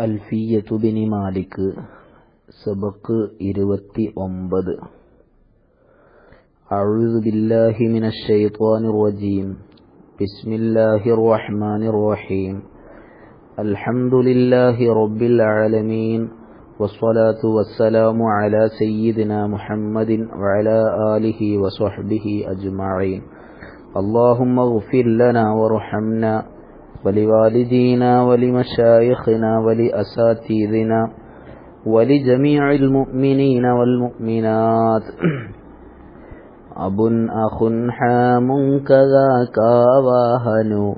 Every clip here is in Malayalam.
ألفية بن مالك سبق ഇരുപത്തി ഒമ്പത് أعوذ بالله من الشيطان الرجيم بسم الله الرحمن الرحيم الحمد لله رب العالمين والصلاة والسلام على سيدنا محمد وعلى آله وصحبه أجمعين اللهم اغفر لنا وارحمنا ولوالدينا ولمشايخنا ولأساتذنا ولجميع المؤمنين والمؤمنات. أب أخ حام كذاك واهن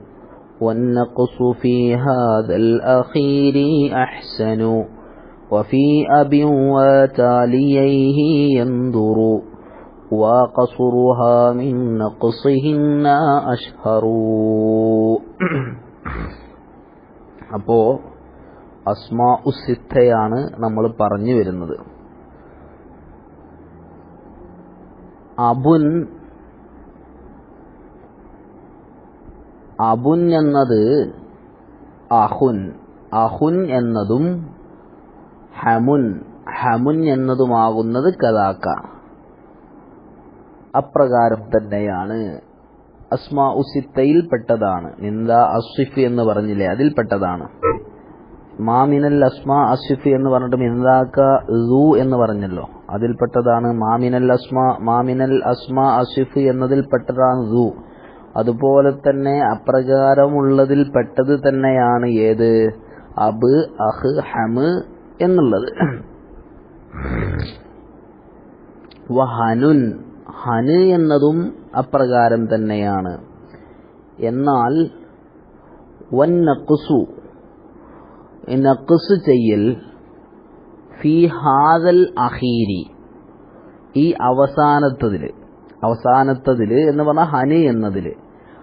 والنقص في هذا الأخير أحسن. وفي أب وتاليه ينظر. وقصرها من نقصهن أشهر. അപ്പോ അസ്മാ ഉസിത്തയാണ് നമ്മൾ പറഞ്ഞു വരുന്നത്. അബുൻ അബുൻ എന്നത് അഹുൻ അഹുൻ എന്നതും ഹമുൻ ഹമുൻ എന്നതുമാകുന്നത് കഥാക്ക. അപ്രകാരം തന്നെയാണ് അസ്മാ ഉസിത്തയിൽ പെട്ടതാണ്. നിന്ദ അസ്വിഫ് എന്ന് പറഞ്ഞില്ലേ അതിൽപ്പെട്ടതാണ് മാമിനൽ അസ്മാ അസ്വിഫ് എന്ന് പറഞ്ഞിട്ട് മിന്ദാക്ക റൂ എന്ന് പറഞ്ഞല്ലോ. അതിൽപ്പെട്ടതാണ് മാമിനൽ അസ്മാ മാമിനൽ അസ്മാ അസ്വിഫ് എന്നതിൽപ്പെട്ടതാണ് റൂ അതുപോലെ തന്നെ അപ്രകാരമുള്ളതിൽ പെട്ടത് തന്നെയാണ് ഏത്? അബ് അഹ് ഹമ് എന്നുള്ളത്. വഹനുൻ ഹന് എന്നതും അപ്രകാരം തന്നെയാണ്. എന്നാൽ വൻ നഖ്സു ചെയ്യൽ ഫി ഹാദൽ അഹീരി ഈ അവസാനത്തതിൽ അവസാനത്തതിൽ എന്ന് പറഞ്ഞാൽ ഹനി എന്നതിൽ.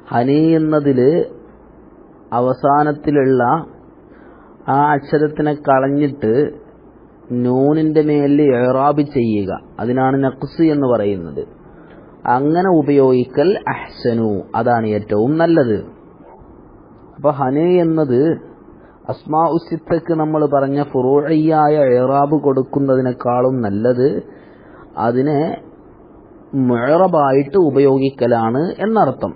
ഹനി എന്നതിൽ അവസാനത്തിലുള്ള ആ അക്ഷരത്തിനെ കളഞ്ഞിട്ട് നൂനിന്റെ മേലിൽ ഏറാബ് ചെയ്യുക. അതിനാണ് നഖ്സ് എന്ന് പറയുന്നത്. അങ്ങനെ ഉപയോഗിക്കൽ അഹ്സനു. അതാണ് ഏറ്റവും നല്ലത്. അപ്പൊ ഹന് എന്നത് അസ്മാ ഉസിത്തക്ക് നമ്മൾ പറഞ്ഞ ഫുറൂഴയ്യായ ഏറാബ് കൊടുക്കുന്നതിനേക്കാളും നല്ലത് അതിനെ മുഴറബായിട്ട് ഉപയോഗിക്കലാണ് എന്നർത്ഥം.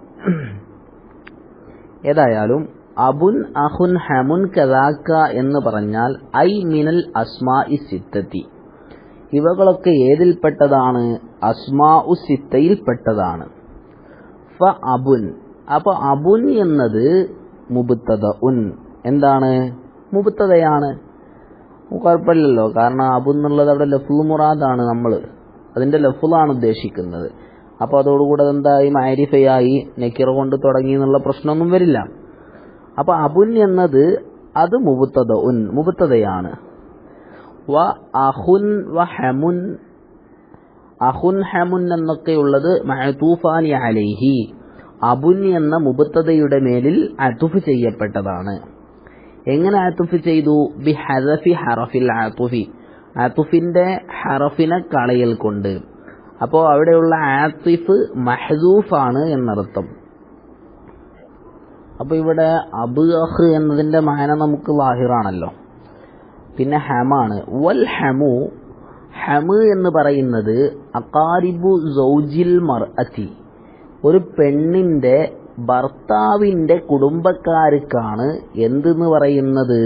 ഏതായാലും അബുൻ അഹുൻ ഹമുൻ കദാക്ക എന്ന് പറഞ്ഞാൽ ഐ മിനൽ അസ്മാ ഇ സിത്തത്തി. ഇവകളൊക്കെ ഏതിൽപ്പെട്ടതാണ്? അസ്മാ സിത്തയിൽപ്പെട്ടതാണ്. ഫ അബുൻ. അപ്പൊ അബുൻ എന്നത് മുബുത്തത ഉൻ എന്താണ്? മുബുത്തതയാണ് കുഴപ്പമില്ലല്ലോ. കാരണം അബു എന്നുള്ളത് അവിടെ ലഫുൽ മുറാദാണ് നമ്മൾ അതിന്റെ ലഫുലാണ് ഉദ്ദേശിക്കുന്നത്. അപ്പോൾ അതോടുകൂടെ എന്തായി മാരിഫയായി. നെക്കിറ കൊണ്ട് തുടങ്ങി എന്നുള്ള പ്രശ്നമൊന്നും വരില്ല. അപ്പൊ അബുൻ എന്നത് അത് മുബുത്തത ഉൻ മുബുത്തതയാണ് വ അഹുൻ വ ഹമുൻ. അഹുൻ ഹമുൻ എന്നൊക്കെയുള്ളത് മഹതൂഫാനി അലൈഹി. അബുൻ എന്ന മുബത്തതയുടെ മേലിൽ അതുഫ് ചെയ്യപ്പെട്ടതാണ്. എങ്ങനെ അതുഫ് ചെയ്തു? ബി ഹദഫി ഹറഫിൽ ആത്തുഫി ആത്തുഫിന്റെ ഹറഫിനെ കളയൽ കൊണ്ട്. അപ്പോൾ അവിടെയുള്ള ആത്തിഫ് മഹദൂഫാണ് എന്നർത്ഥം. അപ്പൊ ഇവിടെ അബ് അഹ് എന്നതിന്റെ മാന നമുക്ക് വാഹിറാണല്ലോ പിന്നെ ഹമാണ് വൽ ഹമു ഹമ് എന്ന് പറയുന്നത് അക്കാരിബു സൗജിൽ മർഅത്തി ഒരു പെണ്ണിന്റെ ഭർത്താവിന്റെ കുടുംബക്കാർക്കാണ് എന്തെന്ന് പറയുന്നത്?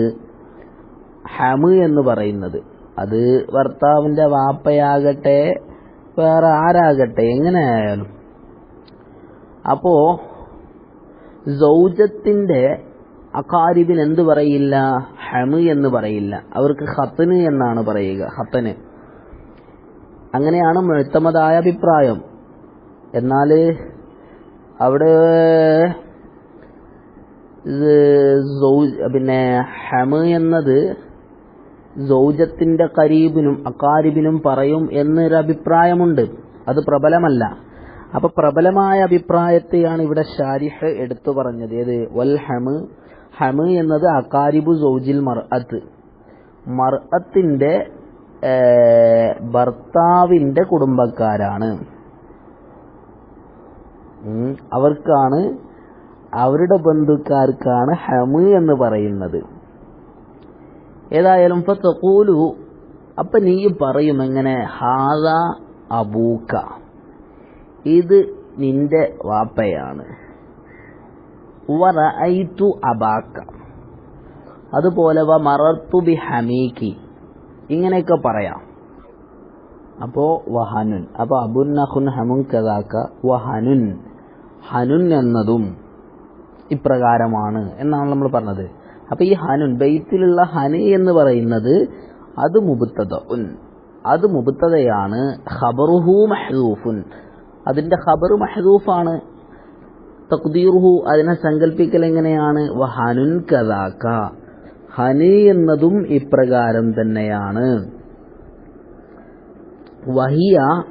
ഹമ് എന്ന് പറയുന്നത്. അത് ഭർത്താവിന്റെ വാപ്പയാകട്ടെ വേറെ ആരാകട്ടെ എങ്ങനെ ആയാലും അപ്പോ സൗജത്തിന്റെ അകാരിബിന് എന്ത് പറയില്ല? ഹമ് എന്ന് പറയില്ല. അവർക്ക് ഹത്തന് എന്നാണ് പറയുക ഹത്തന് അങ്ങനെയാണ് മുഴുത്തമതായ അഭിപ്രായം. എന്നാൽ അവിടെ പിന്നെ ഹമ് എന്നത് സൗജത്തിന്റെ കരീബിനും അക്കാരിബിനും പറയും എന്നൊരു അഭിപ്രായമുണ്ട്. അത് പ്രബലമല്ല. അപ്പൊ പ്രബലമായ അഭിപ്രായത്തെയാണ് ഇവിടെ ഷാരിഹ് എടുത്തു പറഞ്ഞത്. ഏത്? വൽ ഹമ് ഹമ് എന്നത് അക്കാരിബു സൗജിൽ മർഅത്ത്. മർഅത്തിന്റെ ഭർത്താവിന്റെ കുടുംബക്കാരാണ്. അവർക്കാണ് അവരുടെ ബന്ധുക്കാർക്കാണ് ഹമ് എന്ന് പറയുന്നത്. ഏതായാലും ഫത്തഖൂലു അപ്പൊ നീ പറയും എങ്ങനെ? ഹാദ അബൂക്ക. ഇത് നിന്റെ വാപ്പയാണ്. അബാക്ക. അതുപോലെ വ മറർത്തു ബി ഹമീക്കി ഇങ്ങനെയൊക്കെ പറയാം. അപ്പോ വഹനുൻ. അപ്പൊ അബുൻ ഹമുൻ കഥാക്ക വഹനുൻ. ഹനുൻ എന്നതും ഇപ്രകാരമാണ് എന്നാണ് നമ്മൾ പറഞ്ഞത്. അപ്പൊ ഈ ഹനുൻ ബെയ്ത്തിലുള്ള ഹനി എന്ന് പറയുന്നത് അത് മുബുത്തത ഉൻ അത് മുബുത്തതയാണ് ഖബറുഹു മഹദൂഫുൻ. അതിന്റെ ഖബർ മഹദൂഫാണ്. തഖ്ദീറുഹു അതിനെ സങ്കല്പിക്കൽ എങ്ങനെയാണ്? വഹനുൻ കഥാക്ക ഹനി എന്നതും ഇപ്രകാരം തന്നെയാണ്. വഹിയ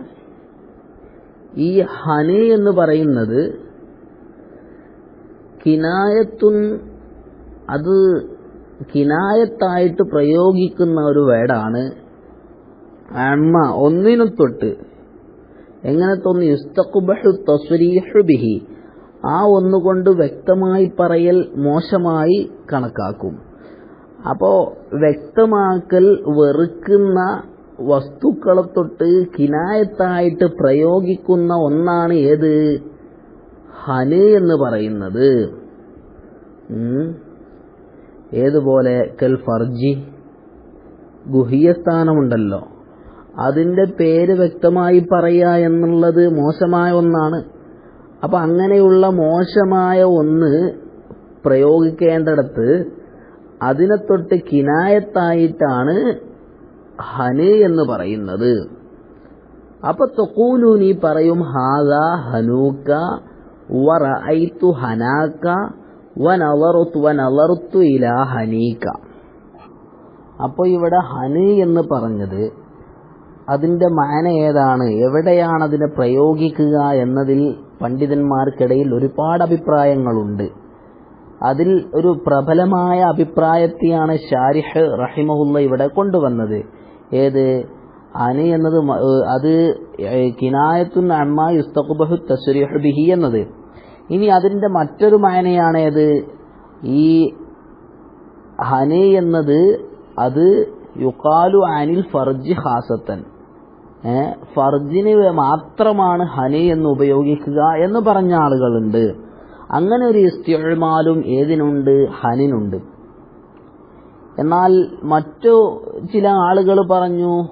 ഈ ഹനി എന്ന് പറയുന്നത് കിനായത്തുൻ അത് കിനായത്തായിട്ട് പ്രയോഗിക്കുന്ന ഒരു വേടാണ്. അമ്മ ഒന്നിനു തൊട്ട്. എങ്ങനെ തോന്നി? യുസ്തഖുബഹു തസ്രീഹു ബിഹി. ആ ഒന്നുകൊണ്ട് വ്യക്തമായി പറയൽ മോശമായി കണക്കാക്കും. അപ്പോ വ്യക്തമാക്കൽ വെറുക്കുന്ന വസ്തുക്കളെ തൊട്ട് കിനായത്തായിട്ട് പ്രയോഗിക്കുന്ന ഒന്നാണ് ഏത്? ഹന് എന്ന് പറയുന്നത്. ഏതുപോലെ? കൽ ഫർജി. ഗുഹ്യസ്ഥാനമുണ്ടല്ലോ. അതിന്റെ പേര് വ്യക്തമായി പറയുക എന്നുള്ളത് മോശമായ ഒന്നാണ്. അപ്പൊ അങ്ങനെയുള്ള മോശമായ ഒന്ന് പ്രയോഗിക്കേണ്ടടത്ത് അതിനെ തൊട്ട് കിനായത്തായിട്ടാണ് ഹന് എന്ന് പറയുന്നത്. അപ്പൊ തൊക്കൂലു നീ പറയും ഹാദ ഹനൂക്ക വറഅയ്തു ഹനാക്ക വനവറുത്തു വനവറുത്തു ഇലാ ഹനീക്ക. അപ്പോൾ ഇവിടെ ഹന് എന്ന് പറഞ്ഞത് അതിന്റെ മാന ഏതാണ്? എവിടെയാണ് അതിനെ പ്രയോഗിക്കുക എന്നതിൽ പണ്ഡിതന്മാർക്കിടയിൽ ഒരുപാട് അഭിപ്രായങ്ങളുണ്ട്. അതിൽ ഒരു പ്രബലമായ അഭിപ്രായത്തെയാണ് ഷാരിഹ് റഹിമഹുല്ല ഇവിടെ കൊണ്ടുവന്നത്. ഏത്? അനി എന്നത് അത് കിനായത്തു കിനായത്തുൻ അമ്മ യുസ്തഖുബഹു തസ്രീഹു ബിഹി എന്നത്. ഇനി അതിന്റെ മറ്റൊരു മായനയാണേത് ഏത്? ഈ ഹനി എന്നത് അത് യുക്കാലു അനിൽ ഫർജി ഹാസത്തൻ ഫർജിന് മാത്രമാണ് ഹനി എന്ന് ഉപയോഗിക്കുക എന്ന് പറഞ്ഞ ആളുകളുണ്ട്. അങ്ങനെ ഒരു ഇസ്തിമാലും ഏതിനുണ്ട്? ഹനിനുണ്ട്. എന്നാൽ മറ്റു ചില ആളുകൾ പറഞ്ഞു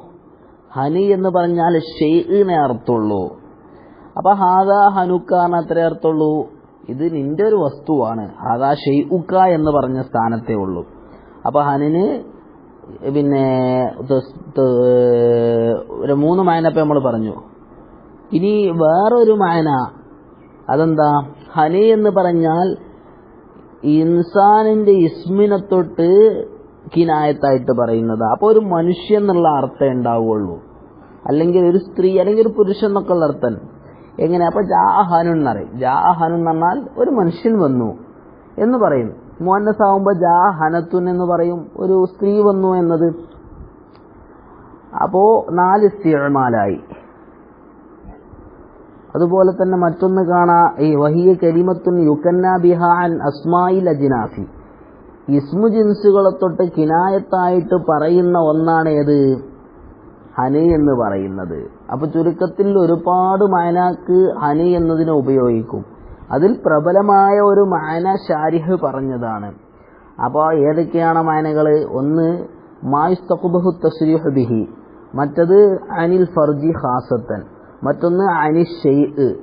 ഹനി എന്ന് പറഞ്ഞാൽ ഷെയ്ഖിനെ അർത്ഥമുള്ളൂ. അപ്പൊ ഹാദാ ഹനുക്കാന്ന് അത്ര അർത്ഥമുള്ളൂ. ഇത് നിന്റെ ഒരു വസ്തുവാണ്. ഹാദാ ഷെയ്ഉക്ക എന്ന് പറഞ്ഞ സ്ഥാനത്തേ ഉള്ളൂ. അപ്പൊ ഹനിന് പിന്നെ ഒരു മൂന്ന് മായനപ്പം നമ്മൾ പറഞ്ഞു. ഇനി വേറൊരു മായന. അതെന്താ? ഹനി എന്ന് പറഞ്ഞാൽ ഇൻസാനിന്റെ ഇസ്മിനെ തൊട്ട് കിനായത്തായിട്ട് പറയുന്നത്. അപ്പൊ ഒരു മനുഷ്യൻ എന്നുള്ള അർത്ഥം ഉണ്ടാവുള്ളൂ. അല്ലെങ്കിൽ ഒരു സ്ത്രീ അല്ലെങ്കിൽ ഒരു പുരുഷൻ എന്നൊക്കെ ഉള്ള അർത്ഥം. എങ്ങനെ? അപ്പൊ ജാ ഹനു എന്നറിയും ജാ ഹനു എന്ന് പറഞ്ഞാൽ ഒരു മനുഷ്യൻ വന്നു എന്ന് പറയും. മോഹന്നസ് ആവുമ്പോ ജാ ഹനത്തുൻ എന്ന് പറയും. ഒരു സ്ത്രീ വന്നു എന്നത്. അപ്പോ നാല് സ്ത്രീമാലായി അതുപോലെ തന്നെ മറ്റൊന്ന് കാണാ ഈ വഹിയ കരിമത്തുൻ യുക്കന്ന ബിഹാൻ അസ്മായിൽ അജിനാഫി ഇസ്മു ജിൻസുകളെ തൊട്ട് കിനായത്തായിട്ട് പറയുന്ന ഒന്നാണ് ഏത്? ഹനി എന്ന് പറയുന്നത്. അപ്പൊ ചുരുക്കത്തിൽ ഒരുപാട് മാനാക്ക് ഹനി എന്നതിനെ ഉപയോഗിക്കും. അതിൽ പ്രബലമായ ഒരു മാന ഷാരിഹ് പറഞ്ഞതാണ്. അപ്പോൾ ഏതൊക്കെയാണ് മാനകൾ ഒന്ന് മായുസ്തഖുബഹു തസ്രീഹ് ബിഹി. മറ്റത് അനിൽ ഫർജി ഖാസത്തൻ. മറ്റൊന്ന് അനി ഷെയ്ഖ്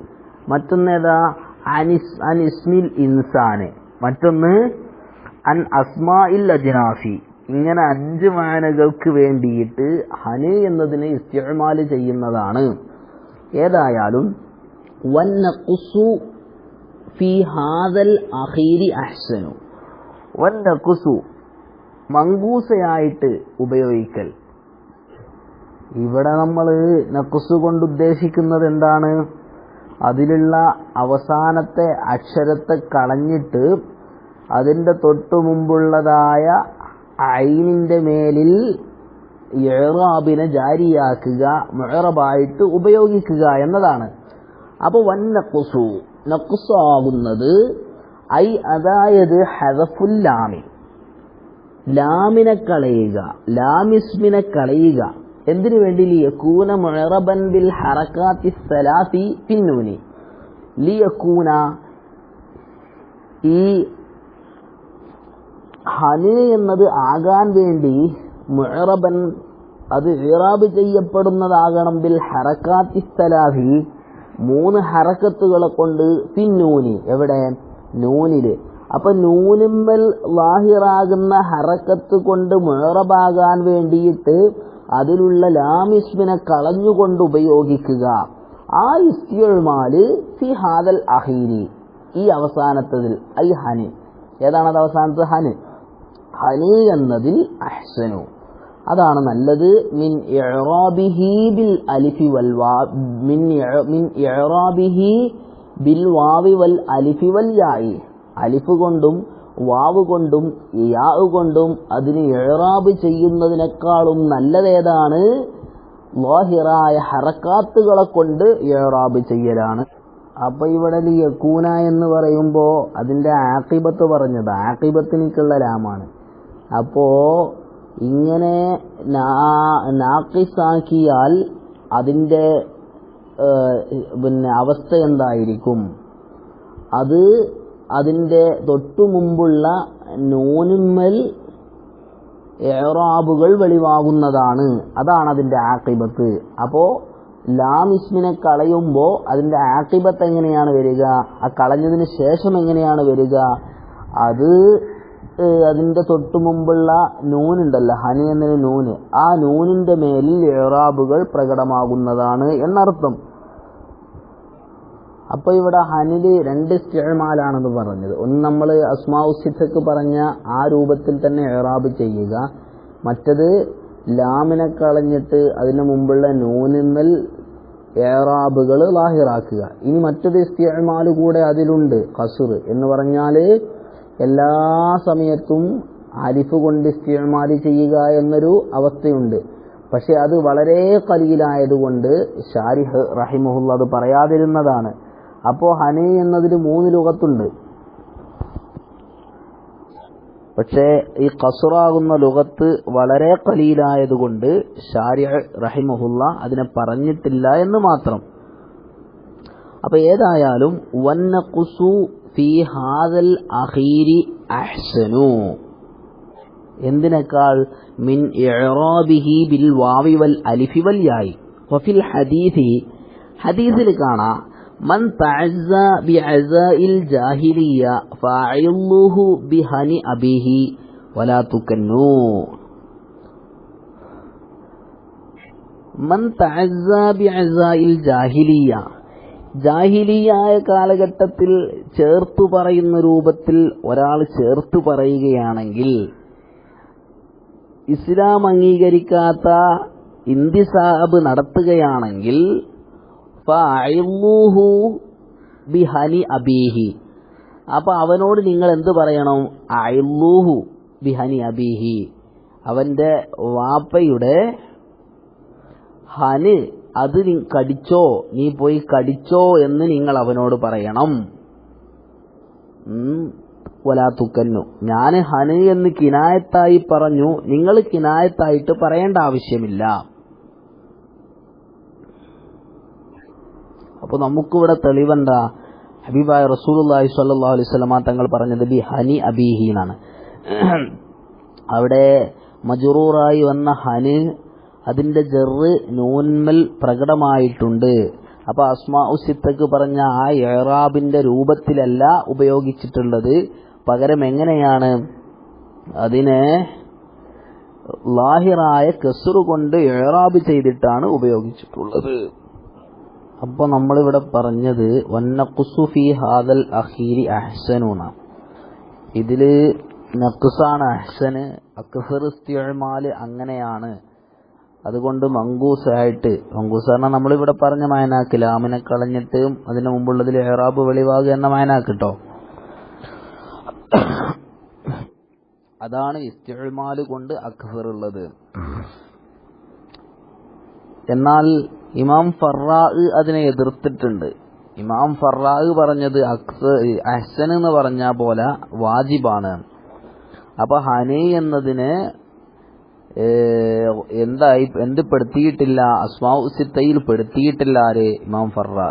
മറ്റൊന്ന് ഏതാ? അനിസ് അൻ ഇസ്മിൽ ഇൻസാന്. മറ്റൊന്ന് അൻ അസ്മാഇൽ അജ്നാഫി. ഇങ്ങനെ അഞ്ച് മാനകൾക്ക് വേണ്ടിയിട്ട് ഹന് എന്നതിനെ ഇസ്തിഅമാൽ ചെയ്യുന്നതാണ്. ഏതായാലും വന്നഖുസു ഫി മങ്കൂസയായിട്ട് ഉപയോഗിക്കൽ. ഇവിടെ നമ്മൾ നക്കുസ് കൊണ്ട് ഉദ്ദേശിക്കുന്നത് എന്താണ്? അതിലുള്ള അവസാനത്തെ അക്ഷരത്തെ കളഞ്ഞിട്ട് അതിന്റെ തൊട്ടു മുമ്പുള്ളതായ ഐനിന്റെ മേലിൽ ഏറാബിനെ ജാരിയാക്കുക മുഴറബായിട്ട് ഉപയോഗിക്കുക എന്നതാണ്. അപ്പോൾ വന്ന നക്കുസു നക്കുസാകുന്നത് ഐ അതായത് ലാമി. ലാമിനെ കളയുക. ലാമിസ്മിനെ കളയുക. എന്തിനു വേണ്ടി? ലിയക്കൂന മുഴറബൻ ബിൽ ഹറക്കാത്തി സലാഫി പിന്നൂനി. ലിയക്കൂന ഈ ഹനി എന്നത് ആകാൻ വേണ്ടി മുഴറബൻ അത് ഇറാബ് ചെയ്യപ്പെടുന്നതാകണം. ബിൽ ഹറക്കാത്തി സലാഹി മൂന്ന് ഹറക്കത്തുകളെ കൊണ്ട് പിന്നൂനി എവിടെ? നൂനിൽ. അപ്പൊ നൂനിമ്മൽ ലാഹിറാകുന്ന ഹറക്കത്ത് കൊണ്ട് മേറബാകാൻ വേണ്ടിയിട്ട് അതിലുള്ള ലാമിസ്മിനെ കളഞ്ഞുകൊണ്ട് ഉപയോഗിക്കുക. ആ ഇസ്തിയൊഴുമാൽ ഫി ഹാദൽ അഹീരി. ഈ അവസാനത്തതിൽ അൽ ഹന്. ഏതാണത് അവസാനത്തെ? ഹന്. ഹന് എന്നതിൽ അഹ്സനു. അതാണ് നല്ലത്. മിൻ ബിൽ അലിഫി വൽ വാ മിൻ മിൻ ബിൽ വാവി വൽ അലിഫി വൽ യായി. അലിഫ് കൊണ്ടും വാവ് കൊണ്ടും യാ കൊണ്ടും അതിന് എഴറാബ് ചെയ്യുന്നതിനേക്കാളും നല്ലതേതാണ്. ലാഹിറായ ഹറക്കാത്തുകളെ കൊണ്ട് എഴറാബ് ചെയ്യലാണ്. അപ്പൊ ഇവിടെ യക്കൂന എന്ന് പറയുമ്പോ അതിന്റെ ആക്കിബത്ത് പറഞ്ഞത്. ആക്കിബത്തിനിക്കുള്ള ലാമാണ്. അപ്പോ ഇങ്ങനെ നാക്കിസാക്കിയാൽ അതിന്റെ ഏഹ്, പിന്നെ അവസ്ഥ എന്തായിരിക്കും? അത് അതിന്റെ തൊട്ടു മുമ്പുള്ള നൂനുമ്മൽ ഏറാബുകൾ വെളിവാകുന്നതാണ്. അതാണ് അതിന്റെ ആക്കിബത്ത് അപ്പോൾ ലാം ഇസ്മിനെ കളയുമ്പോൾ അതിന്റെ ആക്കിബത്ത് എങ്ങനെയാണ് വരിക? ആ കളഞ്ഞതിന് ശേഷം എങ്ങനെയാണ് വരിക? അത് ഏഹ്, അതിന്റെ തൊട്ടു മുമ്പുള്ള നൂനുണ്ടല്ലോ ഹനി എന്നൊരു നൂന്. ആ നൂനിന്റെ മേലിൽ ഏറാബുകൾ പ്രകടമാകുന്നതാണ് എന്നർത്ഥം. അപ്പൊ ഇവിടെ ഹനിൽ രണ്ട് ഇസ്തിഅമാലാണെന്ന് പറഞ്ഞത്. ഒന്ന് നമ്മൾ അസ്മാഉസിത്തക്ക് പറഞ്ഞ ആ രൂപത്തിൽ തന്നെ ഏറാബ് ചെയ്യുക. മറ്റത് ലാമിനെ കളഞ്ഞിട്ട് അതിന് മുമ്പുള്ള നൂനിമ്മൽ ഏറാബുകൾ ലാഹിറാക്കുക. ഇനി മറ്റൊരു ഇസ്തിഅമാൽ കൂടെ അതിലുണ്ട് കസുർ. എന്ന് പറഞ്ഞാൽ എല്ലാ സമയത്തും അലിഫ് കൊണ്ട് ഇസ്തിഅമാൽ ചെയ്യുക എന്നൊരു അവസ്ഥയുണ്ട്. പക്ഷെ അത് വളരെ കലീലായതുകൊണ്ട് ഷാരിഹ് റഹിമുല്ല അത് പറയാതിരുന്നതാണ്. അപ്പോ ഹനി എന്നതിന് മൂന്ന് ലുഗത്തുണ്ട്. പക്ഷേ ഈ കസുറാകുന്ന ലുഗത്ത് വളരെ കലീലായതുകൊണ്ട് ഷാരിഹ് റഹിമുല്ല അതിനെ പറഞ്ഞിട്ടില്ല എന്ന് മാത്രം. അപ്പൊ ഏതായാലും വന്ന വന്നഖുസു ഫീ ഹാദൽ അഖീരി അഹ്സനു എന്തിനേക്കാൾ മിൻ ഇഅ്റാബിഹി ബിൽ വാവി വൽ അലിഫി വൽ യായി. വഫിൽ ഹദീസി ഹദീസിൽ കാണാം മൻ തഅസ്സ ബിഅസാഇൽ ജാഹിലിയ ഫഅഇല്ലുഹു ബിഹനി അബീഹി വലാ തുകന്നു മൻ തഅസ്സ ബിഅസാഇൽ ജാഹിലിയ ജാഹിലിയായ കാലഘട്ടത്തിൽ ചേർത്തു പറയുന്ന രൂപത്തിൽ ഒരാൾ ചേർത്തു പറയുകയാണെങ്കിൽ ഇസ്ലാം അംഗീകരിക്കാത്ത ഇന്തിസാബ് നടത്തുകയാണെങ്കിൽ ബിഹനി അബീഹി. അപ്പൊ അവനോട് നിങ്ങൾ എന്ത് പറയണം? അയില്ലൂഹു ബിഹനി അബീഹി. അവന്റെ വാപ്പയുടെ ഹന് അത് കടിച്ചോ നീ പോയി കടിച്ചോ എന്ന് നിങ്ങൾ അവനോട് പറയണം. ഉം, വലാ തുക്കന്നു. ഞാൻ ഹന് എന്ന് കിനായത്തായി പറഞ്ഞു. നിങ്ങൾ കിനായത്തായിട്ട് പറയേണ്ട ആവശ്യമില്ല. അപ്പൊ നമുക്കിവിടെ തെളിവെന്താ? ഹബീബായ റസൂലുള്ളാഹി സ്വല്ലല്ലാഹു അലൈഹി വസല്ലമ തങ്ങൾ പറഞ്ഞത് ബി ഹനി അബീഹി എന്നാണ്. അവിടെ മജുറൂറായി വന്ന ഹന് അതിന്റെ ജെറ് നൂന്മൽ പ്രകടമായിട്ടുണ്ട്. അപ്പൊ അസ്മാ ഉസിത്തക്ക് പറഞ്ഞ ആ ഏറാബിന്റെ രൂപത്തിലല്ല ഉപയോഗിച്ചിട്ടുള്ളത്. പകരം എങ്ങനെയാണ്? അതിനെ ലാഹിറായ കെസറു കൊണ്ട് ഏറാബ് ചെയ്തിട്ടാണ് ഉപയോഗിച്ചിട്ടുള്ളത്. അപ്പൊ നമ്മളിവിടെ പറഞ്ഞത് വന്നഖുസു ഫി ഹാദൽ അഖീരി അഹ്സനൂന. ഇതിൽ നഖ്സാണ് അഹ്സന് അക്സർ അങ്ങനെയാണ്. അതുകൊണ്ട് മങ്കൂസായിട്ട് മങ്കൂസ് പറഞ്ഞാൽ നമ്മളിവിടെ പറഞ്ഞ മായനാക്ക് ലാമിനെ കളഞ്ഞിട്ട് അതിന് മുമ്പുള്ളതിൽ ഏറാബ് വെളിവാകുക എന്ന മായനാക്ക് കേട്ടോ അതാണ് ഇസ്തിഴ്മാൽ കൊണ്ട് അക്ബർ ഉള്ളത് എന്നാൽ ഇമാം ഫറാ അതിനെ എതിർത്തിട്ടുണ്ട്. ഇമാം ഫറാ പറഞ്ഞത് അഹ്സൻ എന്ന് പറഞ്ഞ പോലെ വാജിബാണ്. അപ്പൊ ഹനി എന്നതിന് എന്തായി എന്ത് പെടുത്തിയിട്ടില്ല? അസ്മാഉ സിത്തയിൽ പെടുത്തിയിട്ടില്ല ആര്? ഇമാം ഫറാ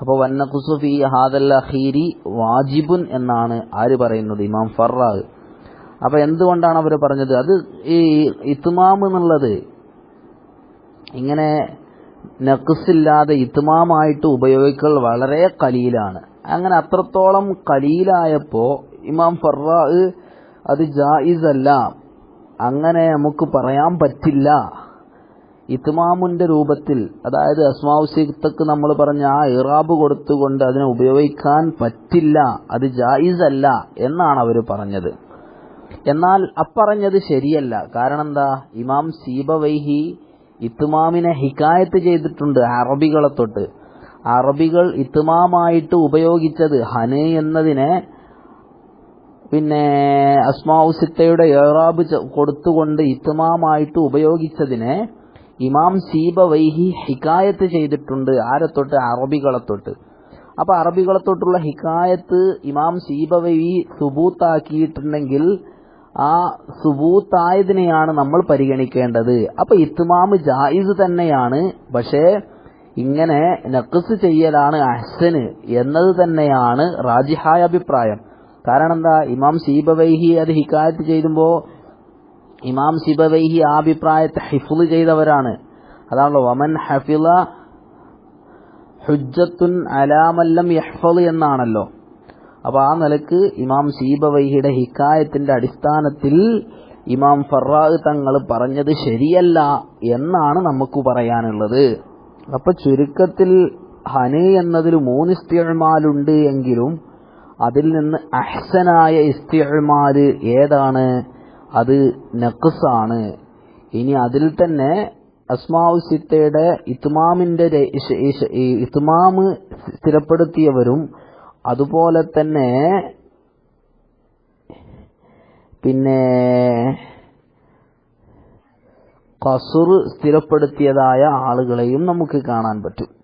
അപ്പോൾ വന്നഖുസു ഫി ഹാദൽ അഖീരി വാജിബുൻ എന്നാണ് ആര് പറയുന്നത്? ഇമാം ഫറാ അപ്പോൾ എന്തുകൊണ്ടാണ് അവർ പറഞ്ഞത്? അത് ഈ ഇത്മാം എന്നുള്ളത് ഇങ്ങനെ നഖസില്ലാതെ ഇത്മാമായിട്ട് ഉപയോഗിക്കൽ വളരെ കലീലാണ്. അങ്ങനെ അത്രത്തോളം കലീലായപ്പോൾ ഇമാം ഫറാ അത് ജായിസ് അല്ല അങ്ങനെ നമുക്ക് പറയാൻ പറ്റില്ല. ഇത്മാമുന്റെ രൂപത്തിൽ അതായത് അസ്മാവുസിത്തക്ക് നമ്മൾ പറഞ്ഞ ആ ഇറാബ് കൊടുത്തുകൊണ്ട് അതിനെ ഉപയോഗിക്കാൻ പറ്റില്ല അത് ജായിസ് അല്ല എന്നാണ് അവർ പറഞ്ഞത്. എന്നാൽ അപ്പറഞ്ഞത് ശരിയല്ല. കാരണം എന്താ? ഇമാം സീബവൈഹി ഇത്മാമിനെ ഹിക്കായത്ത് ചെയ്തിട്ടുണ്ട് അറബികളെ തൊട്ട്. അറബികൾ ഇത്മാമായിട്ട് ഉപയോഗിച്ചത് ഹനേ എന്നതിനെ പിന്നെ അസ്മാവുസിത്തയുടെ ഏറാബ് കൊടുത്തുകൊണ്ട് ഇത്തമാമായിട്ട് ഉപയോഗിച്ചതിനെ ഇമാം സീബ വൈഹി ഹിക്കായത്ത് ചെയ്തിട്ടുണ്ട് ആരെ തൊട്ട് അറബികളെ തൊട്ട് അപ്പൊ അറബികളെ തൊട്ടുള്ള ഹിക്കായത്ത് ഇമാം സീബ വൈഹി സുബൂത്താക്കിയിട്ടുണ്ടെങ്കിൽ ആ സുബൂത്തായതിനെയാണ് നമ്മൾ പരിഗണിക്കേണ്ടത്. അപ്പൊ ഇത്മാമ് ജായിസ് തന്നെയാണ്. പക്ഷേ ഇങ്ങനെ നഖസ് ചെയ്യലാണ് അഹ്സന് എന്നത് തന്നെയാണ് റാജിഹായ അഭിപ്രായം. കാരണം എന്താ ഇമാം സീബവൈഹി അത് ഹിക്കായത്ത് ചെയ്തുമ്പോൾ ഇമാം സിബവൈഹി ആ അഭിപ്രായത്തെ ഹിഫുൽ ചെയ്തവരാണ്. അതാണല്ലോ വമൻ ഹഫില ഹുജ്ജത്തുൻ അലാമല്ലം യഹ്ഫൾ എന്നാണല്ലോ. അപ്പൊ ആ നിലയ്ക്ക് ഇമാം സീബവൈഹിയുടെ ഹിക്കായത്തിന്റെ അടിസ്ഥാനത്തിൽ ഇമാം ഫറാഖ് തങ്ങൾ പറഞ്ഞത് ശരിയല്ല എന്നാണ് നമുക്ക് പറയാനുള്ളത്. അപ്പൊ ചുരുക്കത്തിൽ ഹന് എന്നതിൽ മൂന്ന് സ്ഥിരമാലുണ്ട് എങ്കിലും അതിൽ നിന്ന് അഹ്സനായ ഇസ്തിഴ്മാർ ഏതാണ്? അത് നഖസാണ്. ഇനി അതിൽ തന്നെ അസ്മാവ് സിത്തയുടെ ഇത്മാമിന്റെ ഇത്മാമ് സ്ഥിരപ്പെടുത്തിയവരും അതുപോലെ തന്നെ പിന്നെ കസുർ സ്ഥിരപ്പെടുത്തിയതായ ആളുകളെയും നമുക്ക് കാണാൻ പറ്റും.